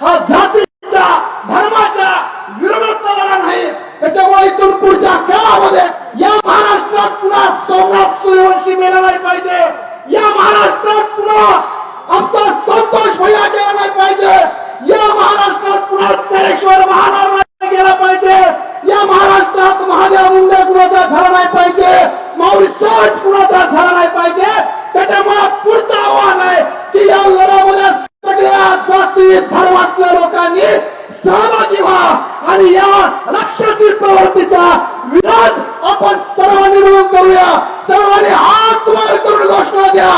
हा जातीच्या धर्माच्या विरोधात लढा नाही. त्याच्यामुळे इथून पुढच्या काळामध्ये या महाराष्ट्रात पुन्हा सोमनाथ सूर्यवंशी मेला नाही पाहिजे. या महाराष्ट्रात पुन्हा आमचा संतोष भैया गेला नाही पाहिजे. या महाराष्ट्रात पुन्हा तरेश्वर महाराज नाही गेला पाहिजे या महाराष्ट्रात महादेव मुंडे कुणाचा झाला नाही पाहिजे माऊली साठ कुणाचा झाला नाही पाहिजे त्याच्यामुळे पुढचं आव्हान आहे की या लढ्यामध्ये सगळ्या जाती धर्मातल्या लोकांनी सहभागी व्हा आणि या राक्षसी प्रवृत्तीचा विरोध आपण सर्वांनी मिळून करूया. सर्वांनी हात वर करून घोषणा द्या.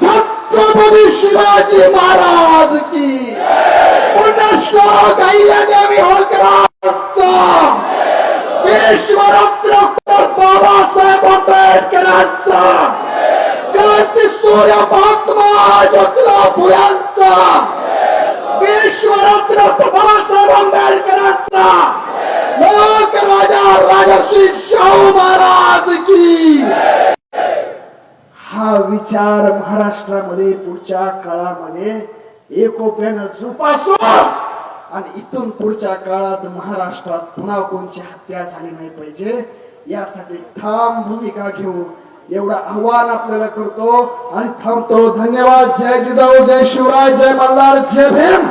छत्रपती शिवाजी महाराज की पुण्यश्लोक अय्यादेवी होळकरांचा? विश्वरत्न डॉक्टर बाबासाहेब आंबेडकरांचा. क्रांती सूर्य महात्मा ज्योतिराव फुल्यांचा. विश्वरत्न बाबासाहेब आंबेडकरांचा लोक राजा राजर्षी शाहू महाराज की हा विचार महाराष्ट्रामध्ये पुढच्या काळामध्ये एकोप्यानं जोपासून आणि इथून पुढच्या काळात महाराष्ट्रात पुन्हा कोणची हत्या झाली नाही पाहिजे यासाठी ठाम भूमिका घेऊ. एवढं आव्हान आपल्याला करतो. आणि थांबतो. धन्यवाद. जय जिजाऊ जय शिवराय जय मल्हार जय भीम.